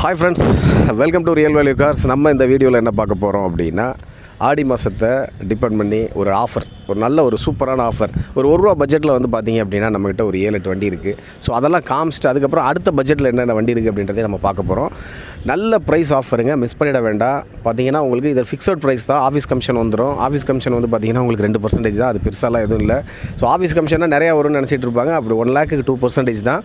Hi friends welcome to real value cars நம்ம இந்த வீடியோவில் என்ன பார்க்க போகிறோம் அப்படின்னா ஆடி மாதத்தை டிபெண்ட் பண்ணி ஒரு ஆஃபர் ஒரு நல்ல ஒரு சூப்பரான ஆஃபர் ஒரு ஒரு ரூபா பட்ஜெட்டில் வந்து பார்த்தீங்க அப்படின்னா நம்மகிட்ட ஒரு ஏழு எட்டு வண்டி இருக்குது ஸோ அதெல்லாம் காமிச்சிட்டு அதுக்கப்புறம் அடுத்த பட்ஜெட்டில் என்னென்ன வண்டி இருக்குது அப்படின்றதே நம்ம பார்க்க போகிறோம் நல்ல ப்ரைஸ் ஆஃபருங்க மிஸ் பண்ணிட வேண்டாம். பார்த்தீங்கன்னா உங்களுக்கு இது ஃபிக்ஸட் ப்ரைஸ் தான். ஆஃபீஸ் கமிஷன் வந்துடும் ஆஃபீஸ் கமிஷன் வந்து பார்த்தீங்கன்னா உங்களுக்கு ரெண்டு பர்சன்டேஜ் தான். அது பெருசாலாம் எதுவும் இல்லை. ஸோ ஆஃபீஸ் கமிஷனாக நிறையா வரும்னு நினச்சிட்டு இருப்பாங்க. அப்படி ஒன் லேக்கு டூ பர்சன்டேஜ் தான்.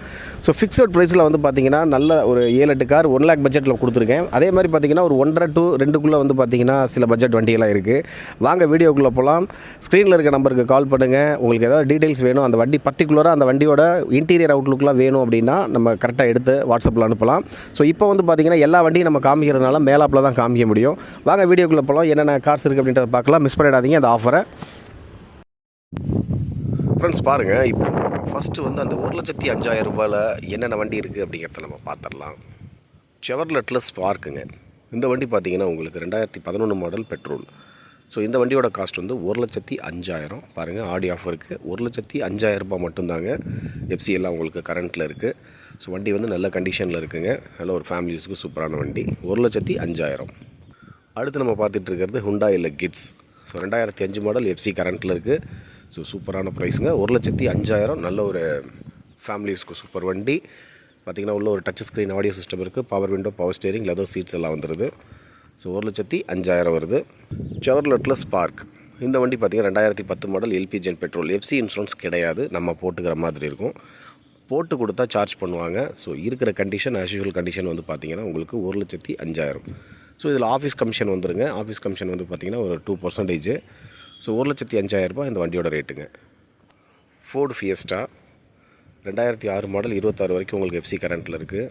ஸோ ஃபிக்ஸட் ப்ரைஸில் வந்து பார்த்தீங்கன்னா நல்ல ஒரு ஏழு எட்டு கார் ஒன் லேக் பட்ஜெட்டில் கொடுத்துருக்கேன். அதே மாதிரி பார்த்தீங்கன்னா ஒரு ஒன்றரை டூ ரெண்டுக்குள்ளே வந்து பார்த்தீங்கன்னா சில பட்ஜெட் வண்டியெல்லாம் இருக்குது வாங்க வீடியோக்குள்ளே போகலாம் ஸ்க்ரீனில் இருக்க நம்பருக்கு கால் பண்ணுங்கள் உங்களுக்கு ஏதாவது டீட்டெயில்ஸ் வேணும் அந்த வண்டி பர்டிகுலராக அந்த வண்டியோட இன்டீரியர் அவுட்லுக்கெலாம் வேணும் அப்படின்னா நம்ம கரெக்டாக எடுத்து வாட்ஸ்அப்பில் அனுப்பலாம். ஸோ இப்போ வந்து பார்த்தீங்கன்னா எல்லா வண்டியும் நம்ம காமிக்கிறதுனால மேலாப்பில் தான் காமிக்க முடியும். வாங்க வீடியோக்குள்ளே போகலாம் என்னென்ன கார்ஸ் இருக்குது அப்படின்றத பார்க்கலாம். மிஸ் பண்ணிடாதீங்க அந்த ஆஃபரை ஃப்ரெண்ட்ஸ் பாருங்கள் இப்போ ஃபஸ்ட்டு வந்து அந்த ஒரு லட்சத்தி அஞ்சாயிரம் ரூபாயில் என்னென்ன வண்டி இருக்குது அப்படிங்கிறத நம்ம பார்த்துடலாம். செவர்லெட்டில் ஸ்பார்க்குங்க இந்த வண்டி பார்த்தீங்கன்னா உங்களுக்கு ரெண்டாயிரத்தி பதினொன்று மாடல் பெட்ரோல் ஸோ இந்த வண்டியோட காஸ்ட் வந்து ஒரு லட்சத்தி அஞ்சாயிரம். பாருங்கள் ஆடி ஆஃபருக்கு ஒரு லட்சத்தி அஞ்சாயிரம் ரூபாய் மட்டும்தாங்க எஃப்சி எல்லாம் உங்களுக்கு கரண்ட்டில் இருக்குது ஸோ வண்டி வந்து நல்ல கண்டிஷனில் இருக்குங்க. நல்ல ஒரு ஃபேமிலிஸுக்கு சூப்பரான வண்டி. ஒரு லட்சத்தி அஞ்சாயிரம். அடுத்து நம்ம பார்த்துட்டு இருக்கிறது ஹுண்டா இல்லை கிட்ஸ் ஸோ ரெண்டாயிரத்தி அஞ்சு மாடல் எஃப்சி கரண்ட்டில் இருக்குது ஸோ சூப்பரான ப்ரைஸுங்க ஒரு லட்சத்தி அஞ்சாயிரம். நல்ல ஒரு ஃபேமிலி யூஸ்க்கு சூப்பர் வண்டி. பார்த்திங்கன்னா உள்ள ஒரு டச் ஸ்க்ரீன் ஆடியோ சிஸ்டம் இருக்குது power window power steering leather seats எல்லாம் வந்துடுது ஸோ ஒரு லட்சத்தி அஞ்சாயிரம் வருது. செவர்லெட்டில் ஸ்பார்க் இந்த வண்டி பார்த்திங்கன்னா ரெண்டாயிரத்தி பத்து மாடல் எல்பிஜென் பெட்ரோல் எஃப்சி இன்சூரன்ஸ் கிடையாது. நம்ம போட்டுக்கிற மாதிரி இருக்கும். போட்டு கொடுத்தா சார்ஜ் பண்ணுவாங்க. ஸோ இருக்கிற கண்டிஷன் ஆஸ் யூஷுவல் கண்டிஷன் வந்து பார்த்திங்கன்னா உங்களுக்கு ஒரு லட்சத்தி அஞ்சாயிரம். ஸோ இதில் ஆஃபீஸ் கமிஷன் வந்துருங்க. ஆஃபீஸ் கமிஷன் வந்து பார்த்திங்கன்னா ஒரு டூ பர்சன்டேஜ் ஸோ ஒரு லட்சத்தி அஞ்சாயிரம் ரூபாய் இந்த வண்டியோட ரேட்டுங்க ஃபோர்டு ஃபியஸ்டா ரெண்டாயிரத்தி ஆறு மாடல் இருபத்தாறு வரைக்கும் உங்களுக்கு எஃப்சி கரண்ட்டில் இருக்குது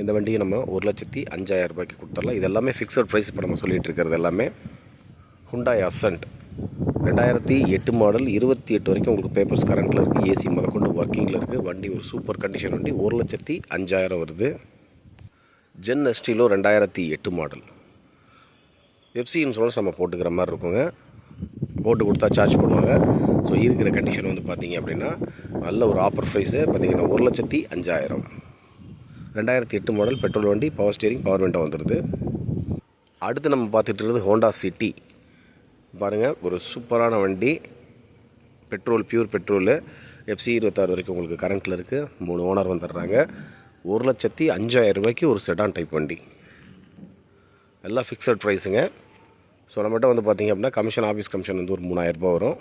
இந்த வண்டியை நம்ம ஒரு லட்சத்தி அஞ்சாயிரம் ரூபாய்க்கு கொடுத்துடலாம். இது எல்லாமே ஃபிக்ஸட் ப்ரைஸ் இப்போ நம்ம சொல்லிகிட்டு இருக்கிறது எல்லாமே ஹுண்டாய் அசன்ட் ரெண்டாயிரத்தி எட்டு மாடல் இருபத்தி எட்டு வரைக்கும் உங்களுக்கு பேப்பர்ஸ் கரண்ட்டில் இருக்குது ஏசி முதற்கொண்டு ஒர்க்கிங்கில் இருக்குது வண்டி ஒரு சூப்பர் கண்டிஷன் வண்டி. ஒரு லட்சத்தி அஞ்சாயிரம் வருது. ஜென் எஸ்டிலோ ரெண்டாயிரத்தி எட்டு மாடல் எஃப்சி இன்சூரன்ஸ் நம்ம போட்டுக்கிற மாதிரி இருக்குங்க. போட்டு கொடுத்தா சார்ஜ் பண்ணுவாங்க. ஸோ இருக்கிற கண்டிஷன் வந்து பார்த்தீங்க அப்படின்னா நல்ல ஒரு ஆஃபர் ப்ரைஸு பார்த்தீங்கன்னா ஒரு லட்சத்தி அஞ்சாயிரம். ரெண்டாயிரத்தி எட்டு மாடல் பெட்ரோல் வண்டி பவர் ஸ்டியரிங் பவர் விண்டோ வந்துடுது அடுத்து நம்ம பார்த்துட்டு ஹோண்டா சிட்டி பாருங்கள் ஒரு சூப்பரான வண்டி. பெட்ரோல் பியூர் பெட்ரோலு எஃப்சி இருபத்தாறு வரைக்கும் உங்களுக்கு கரண்ட்டில் இருக்குது மூணு ஓனர் வந்துடுறாங்க. ஒரு லட்சத்தி அஞ்சாயிரம் ரூபாய்க்கு ஒரு செடான் டைப் வண்டி. எல்லாம் ஃபிக்ஸட் ப்ரைஸுங்க ஸோ நம்மகிட்ட வந்து பார்த்திங்க அப்படின்னா கமிஷன் ஆஃபீஸ் கமிஷன் வந்து ஒரு மூணாயிரரூபா வரும்.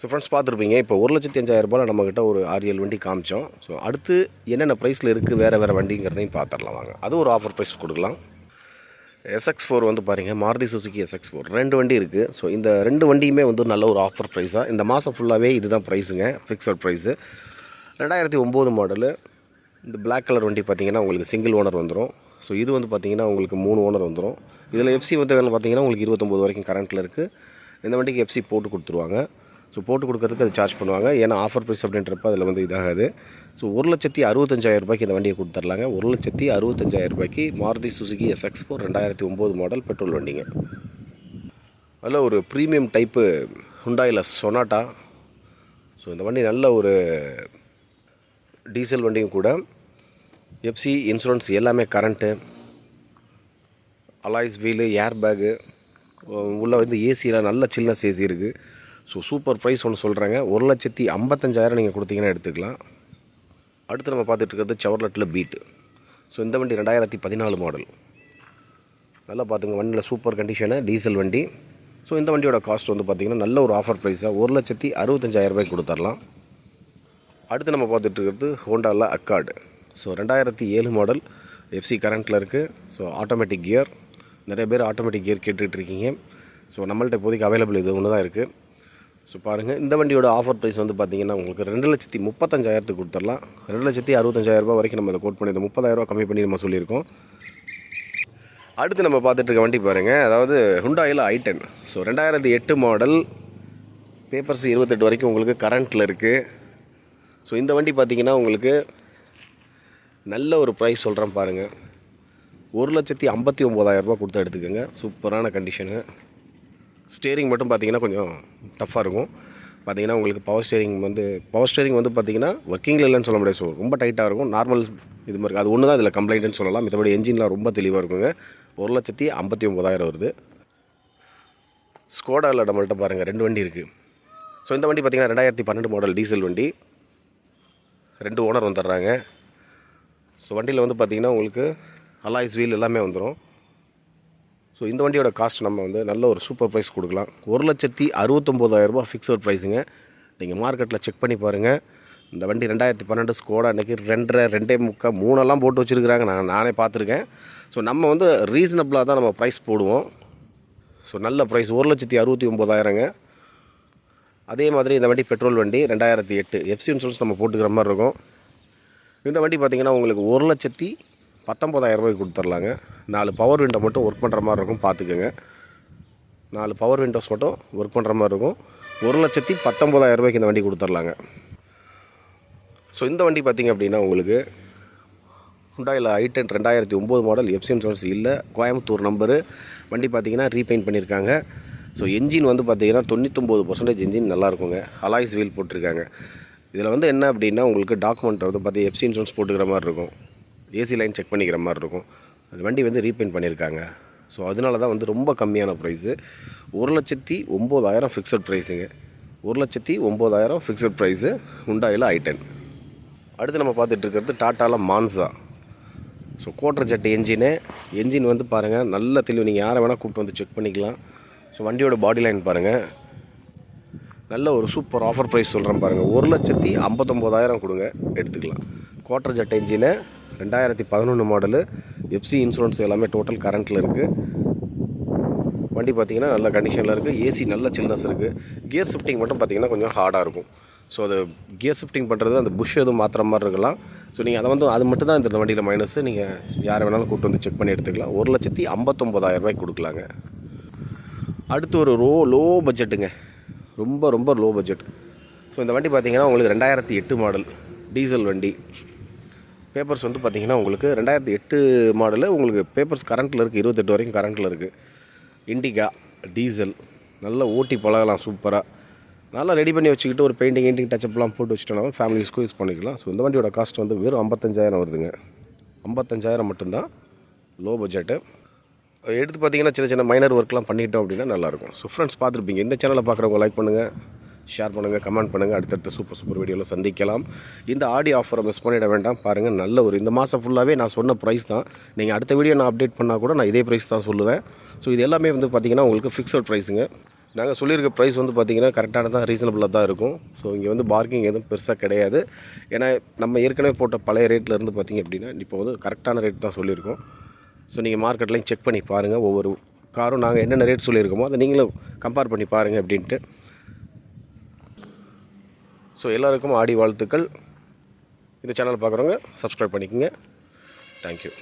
ஸோ ஃப்ரெண்ட்ஸ் பார்த்துருப்பீங்க இப்போ ஒரு லட்சத்தி அஞ்சாயிரரூபாவில் நம்மக்கிட்ட ஒரு ஆறு ஏழு வண்டி காமிச்சோம். ஸோ அடுத்து என்னென்ன ப்ரைஸில் இருக்குது வேறு வேறு வண்டிங்கிறதையும் பார்த்துடலாம் வாங்க. அது ஒரு ஆஃபர் ப்ரைஸ் கொடுக்கலாம். எஸ்எக்ஸ் ஃபோர் வந்து பாருங்கள் மாருதி சுசுக்கி எஸ்எக்ஸ் ஃபோர் ரெண்டு வண்டி இருக்குது ஸோ இந்த ரெண்டு வண்டியுமே வந்து நல்ல ஒரு ஆஃபர் ப்ரைஸாக இந்த மாதம் ஃபுல்லாகவே இதுதான் ப்ரைஸுங்க ஃபிக்ஸட் ப்ரைஸு ரெண்டாயிரத்தி ஒம்பது மாடலு இந்த பிளாக் கலர் வண்டி பார்த்திங்கன்னா உங்களுக்கு சிங்கிள் ஓனர் வந்துடும் ஸோ இது வந்து பார்த்தீங்கன்னா உங்களுக்கு மூணு ஓனர் வந்துடும் இதில் எஃப்சி வந்து பார்த்தீங்கன்னா உங்களுக்கு இருபத்தொம்போது வரைக்கும் கரண்ட்டில் இருக்குது இந்த வண்டிக்கு எஃப்சி போட்டு கொடுத்துருவாங்க. ஸோ போட்டு கொடுக்கறதுக்கு அது சார்ஜ் பண்ணுவாங்க. ஏன்னா ஆஃபர் ப்ரைஸ் அப்படின்றப்ப அதில் வந்து இதாகாது. ஸோ ஒரு லட்சத்தி அறுபத்தஞ்சாயிரம் ரூபாய்க்கு இந்த வண்டியை கொடுத்துர்லாங்க. ஒரு லட்சத்தி அறுபத்தஞ்சாயிரம் ரூபாய்க்கு மாருதி சுசுகி எஸ்எக்ஸ் ஃபோர் ரெண்டாயிரத்தி ஒம்பது மாடல் பெட்ரோல் வண்டிங்க. அதில் ஒரு ப்ரீமியம் டைப்பு ஹுண்டாயில் சொனாட்டா ஸோ இந்த வண்டி நல்ல ஒரு டீசல் வண்டியும் கூட. எஃப்சி இன்சூரன்ஸ் எல்லாமே current alloys wheel air bag உள்ளே வந்து ஏசியில் நல்ல சில்னஸ் ஏசி இருக்குது ஸோ சூப்பர் ப்ரைஸ் ஒன்று சொல்கிறாங்க ஒரு லட்சத்தி ஐம்பத்தஞ்சாயிரம் நீங்கள் கொடுத்தீங்கன்னா எடுத்துக்கலாம். அடுத்து நம்ம பார்த்துட்டு இருக்கிறது செவர்லெட்டில் பீட்டு ஸோ இந்த வண்டி ரெண்டாயிரத்தி பதினாலு மாடல் நல்லா பார்த்துங்க வண்டியில் சூப்பர் கண்டிஷனு டீசல் வண்டி. ஸோ இந்த வண்டியோட காஸ்ட் வந்து பார்த்திங்கன்னா நல்ல ஒரு ஆஃபர் ப்ரைஸாக ஒரு லட்சத்தி அறுபத்தஞ்சாயிரம் ரூபாய்க்கு கொடுத்துர்லாம். அடுத்து நம்ம பார்த்துட்டு இருக்கிறது ஹோண்டாவில் அக்கார்டு ஸோ ரெண்டாயிரத்தி ஏழு மாடல் எஃப்சி கரண்ட்டில் இருக்குது ஸோ ஆட்டோமேட்டிக் கியர் நிறைய பேர் ஆட்டோமேட்டிக் கியர் கேட்டுக்கிட்டு இருக்கீங்க ஸோ நம்மள்ட்ட இப்போதைக்கு அவைலபிள் இது ஒன்று தான் இருக்குது ஸோ பாருங்கள் இந்த வண்டியோட ஆஃபர் ப்ரைஸ் வந்து பார்த்தீங்கன்னா உங்களுக்கு ரெண்டு லட்சத்தி முப்பத்தஞ்சாயிரத்துக்கு கொடுத்துடலாம். ரெண்டு லட்சத்தி அறுபத்தஞ்சாயிரம் வரைக்கும் நம்ம அதை கோட் பண்ணி இந்த முப்பதாயிரரூபா கம்மி பண்ணி நம்ம சொல்லியிருக்கோம். அடுத்து நம்ம பார்த்துட்ருக்க வண்டி பாருங்கள் அதாவது ஹுண்டாயில் ஐ டென் ஸோ ரெண்டாயிரத்தி எட்டு மாடல் பேப்பர்ஸ் இருபத்தெட்டு வரைக்கும் உங்களுக்கு கரண்ட்டில் இருக்குது ஸோ இந்த வண்டி பார்த்தீங்கன்னா உங்களுக்கு நல்ல ஒரு ப்ரைஸ் சொல்கிறேன் பாருங்கள் ஒரு லட்சத்தி ஐம்பத்தி ஒம்போதாயிரரூபா கொடுத்து எடுத்துக்கோங்க. சூப்பரான கண்டிஷனு ஸ்டேரிங் மட்டும் பார்த்தீங்கன்னா கொஞ்சம் டஃப்பாக இருக்கும். பார்த்தீங்கன்னா உங்களுக்கு பவர் ஸ்டேரிங் வந்து பவர் ஸ்டேரிங் வந்து பார்த்தீங்கன்னா ஒர்க்கிங்கில் இல்லைன்னு சொல்ல முடியாது. ஸோ ரொம்ப டைட்டாக இருக்கும். நார்மல் இது மாதிரி அது ஒன்று தான் இதில் கம்ப்ளைண்ட்டுன்னு சொல்லலாம். மற்றபடி என்ஜின்லாம் ரொம்ப தெளிவாக இருக்குங்க. ஒரு லட்சத்தி ஐம்பத்தி ஒம்பதாயிரம் வருது. ஸ்கோடாவில் நம்மள்கிட்ட பாருங்கள் ரெண்டு வண்டி இருக்குது ஸோ இந்த வண்டி பார்த்தீங்கன்னா ரெண்டாயிரத்தி பன்னெண்டு மாடல் டீசல் வண்டி. ரெண்டு ஓனர் வந்துடுறாங்க. ஸோ வண்டியில் வந்து பார்த்தீங்கன்னா உங்களுக்கு அலாய்ஸ் வீல் எல்லாமே வந்துடும் ஸோ இந்த வண்டியோட காஸ்ட் நம்ம வந்து நல்ல ஒரு சூப்பர் ப்ரைஸ் கொடுக்கலாம். ஒரு லட்சத்தி அறுபத்தொம்போதாயிரரூபா ஃபிக்ஸட் ப்ரைஸுங்க நீங்கள் மார்க்கெட்டில் செக் பண்ணி பாருங்கள் இந்த வண்டி ரெண்டாயிரத்தி பன்னெண்டு ஸ்கோடா அன்றைக்கி ரெண்டரை ரெண்டே முக்கால் மூணெல்லாம் போட்டு வச்சுருக்குறாங்க. நான் நானே பார்த்துருக்கேன். ஸோ நம்ம வந்து ரீசனபிளாக தான் நம்ம ப்ரைஸ் போடுவோம். ஸோ நல்ல ப்ரைஸ் ஒரு லட்சத்தி அறுபத்தி ஒம்பதாயிரங்க அதே மாதிரி இந்த வண்டி பெட்ரோல் வண்டி ரெண்டாயிரத்தி எட்டு. எஃப்சி இன்சூரன்ஸ் நம்ம போட்டுக்கிற மாதிரி இருக்கும். இந்த வண்டி பார்த்திங்கன்னா உங்களுக்கு ஒரு லட்சத்தி பத்தொம்பதாயிரம் ரூபாய்க்கு கொடுத்துர்லாங்க. நாலு பவர் விண்டோ மட்டும் ஒர்க் பண்ணுற மாதிரி இருக்கும் பார்த்துக்கோங்க. நாலு பவர் விண்டோஸ் மட்டும் ஒர்க் பண்ணுற மாதிரி இருக்கும். ஒரு லட்சத்தி பத்தொம்பதாயிரம் ரூபாய்க்கு இந்த வண்டி கொடுத்துர்லாங்க. ஸோ இந்த வண்டி பார்த்திங்க அப்படின்னா உங்களுக்கு ஹுண்டாயில் ஐ டென் ரெண்டாயிரத்தி ஒம்பது மாடல் எஃப்சி இன்சூரன்ஸ் இல்லை கோயம்புத்தூர் நம்பரு வண்டி பார்த்தீங்கன்னா ரீபெயிண்ட் பண்ணியிருக்காங்க ஸோ என்ஜின் வந்து பார்த்திங்கன்னா தொண்ணூத்தொம்பது பர்சன்டேஜ் என்ஜின் நல்லா இருக்குங்க. அலாய்ஸ் வீல் போட்டிருக்காங்க. இதில் வந்து என்ன அப்படின்னா உங்களுக்கு டாக்குமெண்ட் வந்து பார்த்து எஃப்சி இன்சூரன்ஸ் போட்டுக்கிற மாதிரி இருக்கும். ஏசி லைன் செக் பண்ணிக்கிற மாதிரி இருக்கும். வண்டி வந்து ரீபெயிண்ட் பண்ணியிருக்காங்க. ஸோ அதனால தான் வந்து ரொம்ப கம்மியான ப்ரைஸு ஒரு லட்சத்தி ஒம்பதாயிரம் ஃபிக்ஸட் ப்ரைஸுங்க ஒரு லட்சத்தி ஒம்பதாயிரம் ஃபிக்ஸட் ப்ரைஸு உண்டாயில் ஐ டென் அடுத்து நம்ம பார்த்துட்டு இருக்கிறது டாட்டாவில் Manza so Quadrajet engine engine வந்து பாருங்கள் நல்ல தெளிவு. நீங்கள் யாரை வேணால் கூப்பிட்டு வந்து செக் பண்ணிக்கலாம். ஸோ வண்டியோட பாடி லைன் பாருங்கள் நல்ல ஒரு சூப்பர் ஆஃபர் ப்ரைஸ் சொல்கிறேன் பாருங்கள் ஒரு லட்சத்தி ஐம்பத்தொம்போதாயிரம் கொடுங்க. எடுத்துக்கலாம். கோட்டர் ஜெட் என்ஜினு ரெண்டாயிரத்தி பதினொன்று மாடலு எஃப்சி இன்சூரன்ஸ் எல்லாமே டோட்டல் கரண்ட்டில் இருக்குது வண்டி பார்த்தீங்கன்னா நல்ல கண்டிஷனில் இருக்குது ஏசி நல்ல சில்னஸ் இருக்குது கியர் ஷிஃப்டிங் மட்டும் பார்த்தீங்கன்னா கொஞ்சம் ஹார்டாக இருக்கும். ஸோ அது கியர் ஷிஃப்டிங் பண்ணுறது அந்த புஷ் எதுவும் மாற்றுற மாதிரி இருக்கலாம். ஸோ நீங்கள் அதை வந்து அது மட்டும் தான் இந்த வண்டியில் மைனஸ் நீங்கள் யாரை வேணாலும் கூப்பிட்டு வந்து செக் பண்ணி எடுத்துக்கலாம். ஒரு லட்சத்தி ஐம்பத்தொம்போதாயிரம் ரூபாய்க்கு கொடுக்கலாங்க. அடுத்து ஒரு ரோ லோ பட்ஜெட்டுங்க ரொம்ப ரொம்ப லோ பட்ஜெட் ஸோ இந்த வண்டி பார்த்தீங்கன்னா உங்களுக்கு ரெண்டாயிரத்தி எட்டு மாடல் டீசல் வண்டி. பேப்பர்ஸ் வந்து பார்த்தீங்கன்னா உங்களுக்கு ரெண்டாயிரத்தி எட்டு மாடலு உங்களுக்கு பேப்பர்ஸ் கரண்ட்டில் இருக்குது இருபத்தெட்டு வரைக்கும் கரண்ட்டில் இருக்குது இண்டிகா டீசல் நல்லா ஓட்டி பழகலாம் சூப்பராக நல்லா ரெடி பண்ணி வச்சுக்கிட்டு ஒரு பெயிண்டிங் கிண்டிங் டச்சப்லாம் போட்டு வச்சுட்டோம்னா ஃபேமிலி யூஸ்க்கு யூஸ் பண்ணிக்கலாம். ஸோ இந்த வண்டியோட காஸ்ட் வந்து வெறும் ஐம்பத்தஞ்சாயிரம் வருதுங்க. ஐம்பத்தஞ்சாயிரம் மட்டும்தான் லோ பட்ஜெட்டு எடுத்து பார்த்தீங்கன்னா சின்ன சின்ன மைனர் ஒர்க்லாம் பண்ணிட்டோம் அப்படின்னா நல்லாயிருக்கும். ஸோ ஃப்ரெண்ட்ஸ் பார்த்துருப்பீங்க. இந்த சேனலை பார்க்குறவங்க லைக் பண்ணுங்கள் ஷேர் பண்ணுங்கள் கமெண்ட் பண்ணுங்கள் அடுத்தடுத்த சூப்பர் சூப்பர் வீடியோவில் சந்திக்கலாம். இந்த ஆடி ஆஃபரை மிஸ் பண்ணிட வேண்டாம். பாருங்கள் நல்ல ஒரு இந்த மாதம் ஃபுல்லாகவே நான் சொன்ன ப்ரைஸ் தான். நீங்கள் அடுத்த வீடியோ நான் அப்டேட் பண்ணால் கூட நான் இதே ப்ரைஸ் தான் சொல்லுவேன். ஸோ இது எல்லாமே வந்து பார்த்திங்கன்னா உங்களுக்கு ஃபிக்ஸட் ப்ரைஸுங்க நாங்கள் சொல்லியிருக்க ப்ரைஸ் வந்து பார்த்திங்கன்னா கரெக்டான தான் ரீசனபிளாக தான் இருக்கும். ஸோ இங்கே வந்து பார்க்கிங் எதுவும் பெருசாக கிடையாது. ஏன்னா நம்ம ஏற்கனவே போட்ட பழைய ரேட்டில் இருந்து பார்த்திங்க அப்படின்னா இப்போ வந்து கரெக்டான ரேட் தான் சொல்லியிருக்கோம். ஸோ நீங்கள் மார்க்கெட்லையும் செக் பண்ணி பாருங்கள் ஒவ்வொரு காரும் நாங்கள் என்னென்ன ரேட் சொல்லியிருக்கோமோ அதை நீங்களும் கம்பேர் பண்ணி பாருங்கள் அப்படின்ட்டு. ஸோ எல்லாருக்கும் ஆடி வாழ்த்துக்கள். இந்த சேனல் பார்க்குறவங்க சப்ஸ்கிரைப் பண்ணிக்கோங்க. தேங்க்யூ